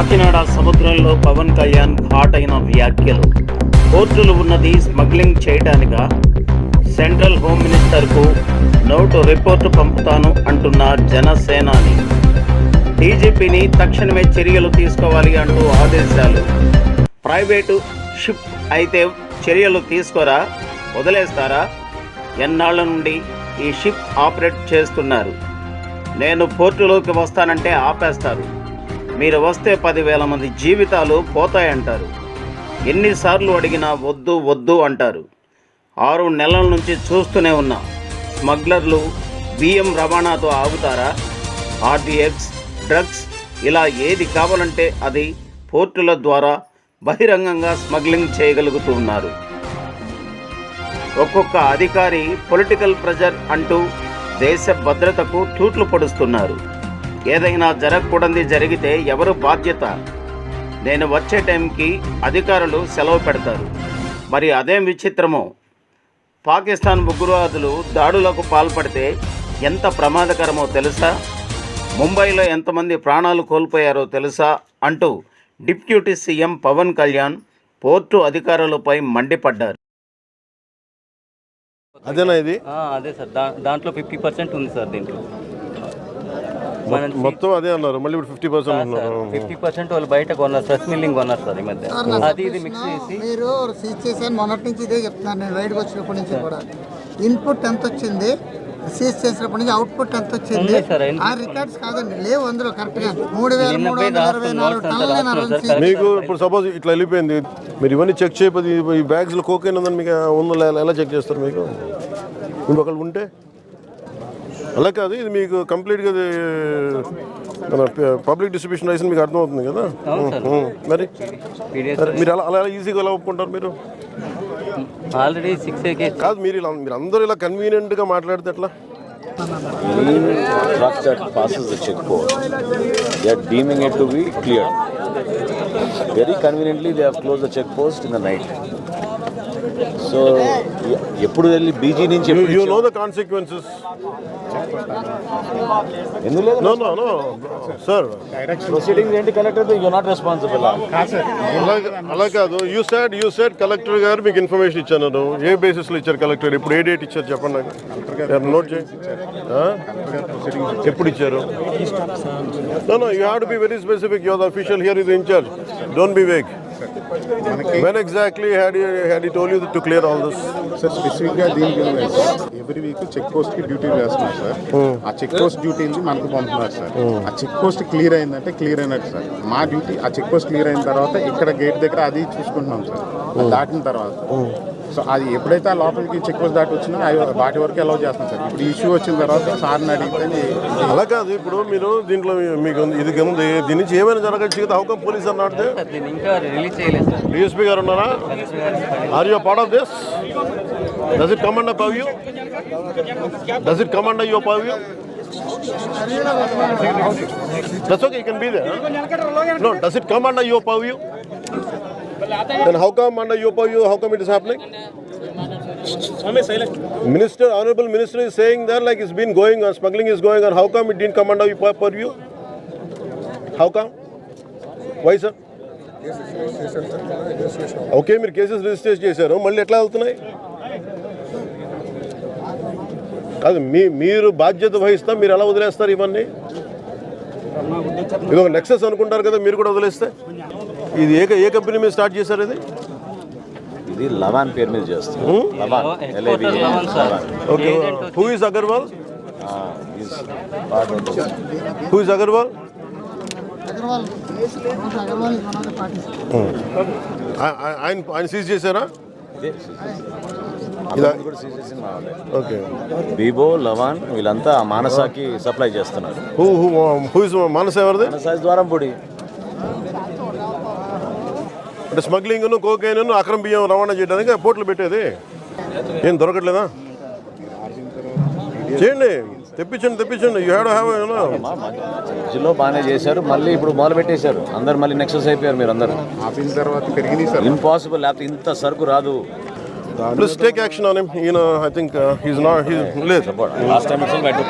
కాకినాడ సముద్రంలో పవన్ కళ్యాణ్ ఘాటైన వ్యాఖ్యలు. కోర్టులు ఉన్నది స్మగ్లింగ్ చేయడానిక సెంట్రల్ హోమ్ మినిస్టర్కు నోటు రిపోర్టు పంపుతాను అంటున్న జనసేనాని. డీజీపీని తక్షణమే చర్యలు తీసుకోవాలి అంటూ ఆదేశాలు. ప్రైవేటు షిప్ అయితే చర్యలు తీసుకోరా? వదిలేస్తారా? ఎన్నాళ్ళ నుండి ఈ షిప్ ఆపరేట్ చేస్తున్నారు? నేను పోర్టులోకి వస్తానంటే ఆపేస్తారు. మీరు వస్తే పదివేల మంది జీవితాలు పోతాయంటారు. ఎన్నిసార్లు అడిగినా వద్దు వద్దు అంటారు. ఆరు నెలల నుంచి చూస్తూనే ఉన్నా. స్మగ్లర్లు బియ్యం రవాణాతో ఆగుతారా? ఆర్డిఎక్స్ డ్రగ్స్ ఇలా ఏది కావాలంటే అది పోర్టుల ద్వారా బహిరంగంగా స్మగ్లింగ్ చేయగలుగుతూ ఉన్నారు. ఒక్కొక్క అధికారి పొలిటికల్ ప్రెజర్ అంటూ దేశ భద్రతకు తూట్లు పడుస్తున్నారు. ఏదైనా జరగకూడదు జరిగితే ఎవరు బాధ్యత? నేను వచ్చే టైంకి అధికారులు సెలవు పెడతారు. మరి అదేం విచిత్రమో. పాకిస్తాన్ ఉగ్రవాదులు దాడులకు పాల్పడితే ఎంత ప్రమాదకరమో తెలుసా? ముంబైలో ఎంతమంది ప్రాణాలు కోల్పోయారో తెలుసా? అంటూ deputy CM Pawan Kalyan port అధికారులపై మండిపడ్డారు. అదేనా ఇది? ఆ, అదే సార్. దా దాంట్లో ఫిఫ్టీ పర్సెంట్ ఉంది సార్ దీంట్లో. మన మొత్తం అదే అన్నారు. మళ్ళీ ఇప్పుడు ఫిఫ్టీ పర్సెంట్ ఫిఫ్టీ పర్సెంట్ వాళ్ళు బయట కొన్నారు ఫ్రెష్ మిల్లింగ్ కొన్నారు సార్ ఈ మధ్య. అది ఇది మిక్స్ చేసి. మీరు సీజ్ చేశాను మొన్నటి నుంచి ఇదే చెప్తున్నాను నేను రైడ్కి వచ్చినప్పటి నుంచి కూడా. ఇన్పుట్ ఎంత వచ్చింది? సీజ్ చేసినప్పటి నుంచి అవుట్పుట్ ఎంత వచ్చింది? ఆ రికార్డ్స్ కాదండి. లేవు అందులో కరెక్ట్గా మూడు వేల మూడు వందల ఇరవై నాలుగు టన్నులు. మీకు ఇప్పుడు సపోజ్ ఇట్లా వెళ్ళిపోయింది. మీరు ఇవన్నీ చెక్ చేయకపోతే ఈ- బ్యాగ్స్లో కోకైన్ ఉందని మీకు ఉందో ఎలా చెక్ చేస్తారు మీకు? ఒకళ్ళు ఉంటే? అలా కాదు ఇది మీకు కంప్లీట్గా మన పబ్లిక్ డిస్ట్రిబ్యూషన్ లైసెన్స్ మీకు అర్థమవుతుంది కదా. మరి మరి మీరు అలా అలా ఈజీగా ఎలా ఒప్పుకుంటారు మీరు ఆల్రెడీ సిక్స్ ఏకే కాదు మీరు ఇలా మీరు అందరూ ఇలా కన్వీనియంట్గా మాట్లాడితే ఎట్లా Any truck that passes the checkpost, they are deeming it to be cleared. Very conveniently, they have closed the checkpost in the night. So ఎప్పుడు వెళ్ళి బీజీ నుంచి యూ నో? ద కాన్సిక్వెన్సెస్ ఎందుకు లేదు? No no no sir proceeding ఏంటి collector you not responsible అలా కాదు. You said you said collector గారు మీకు ఇన్ఫర్మేషన్ ఇచ్చాను ఏ బేసిస్లో ఇచ్చారు కలెక్టర్ ఇప్పుడు ఏ డేట్ ఇచ్చారు చెప్పండి నాకు. నోట్ చేయి. ఆ? ఎప్పుడు ఇచ్చారు? No no you have to be very specific your official here is incharge don't be vague when exactly had had you told you to clear all this sir స్పెసిఫిక్గా దీనికి ఎవ్రీ వీక్ చెక్ పోస్ట్కి duty వేస్తున్నారు sir ఆ check post duty మనకు పంపుతున్నారు sir ఆ check post clear అయిందంటే clear అయినట్టు సార్ మా డ్యూటీ ఆ చెక్ పోస్ట్ క్లియర్ అయిన తర్వాత ఇక్కడ గేట్ దగ్గర అది చూసుకుంటున్నాం సార్ అది దాటిన తర్వాత సో అది ఎప్పుడైతే ఆ లోపలికి చెక్ పోస్ట్ దాటి వచ్చినా అవి వాటి వరకు అలౌ చేస్తాం సార్. ఇప్పుడు ఇష్యూ వచ్చిన తర్వాత సార్ని అడిగితే అలా కాదు ఇప్పుడు మీరు దీంట్లో మీకు ఇది ఉంది దీని నుంచి ఏమైనా జరగచ్చు కదా హౌకం పోలీస్ చేయలేదు సార్. డిఎస్పీ గారు ఉన్నారా? Are you part of this does it come under up you does it come under your purview That's okay, you can be there. huh? No, does it come under your purview? Then how come under your purview, how come it is happening? Minister, Honorable Minister is saying that like it's been going on, smuggling is going on. How come it didn't come under your purview? How come? Why, sir? Okay మీరు cases register చేశారు మళ్ళీ ఎట్లా వెళ్తున్నాయి కాదు మీ మీరు బాధ్యత వహిస్తా మీరు ఎలా వదిలేస్తారు ఇవన్నీ ఇది ఒక నెక్సెస్ అనుకుంటారు కదా మీరు కూడా వదిలేస్తే ఇది ఏ ఏ కంపెనీ మీద స్టార్ట్ చేశారు ఇది ఇది లవాన్ పేరు మీద చేస్తారు. Lavan exporter Lavan sir okay who is Agarwal. Who is Agarwal ఆయన ఆయన సీజ్ చేశారా. ఓకే బీబో లవాన్ వీళ్ళంతా మానసాకి సప్లై చేస్తున్నారు. Who who who is Manasa ఎవరిది? మానసా ద్వారం పొడి అంటే స్మగ్లింగ్ కోకైన్ అక్రమ బియ్యం రవాణా చేయడానికి పోర్ట్లు పెట్టేది. ఏం దొరకట్లేదా? చేయండి. తెప్పించండి తెప్పించండి. యూ హ్యావ్ హ్యావ్ మధ్యలో బాగానే చేశారు. మళ్ళీ ఇప్పుడు మొదలు పెట్టేశారు. అందరు మళ్ళీ నెక్సెస్ అయిపోయారు మీరు అందరు. ఆపిన తర్వాత సార్. ఇంపాసిబుల్ లేకపోతే ఇంత సరుకు రాదు. Plus take action on him ఈయన I think he's not he's లేదు. Last time it's by two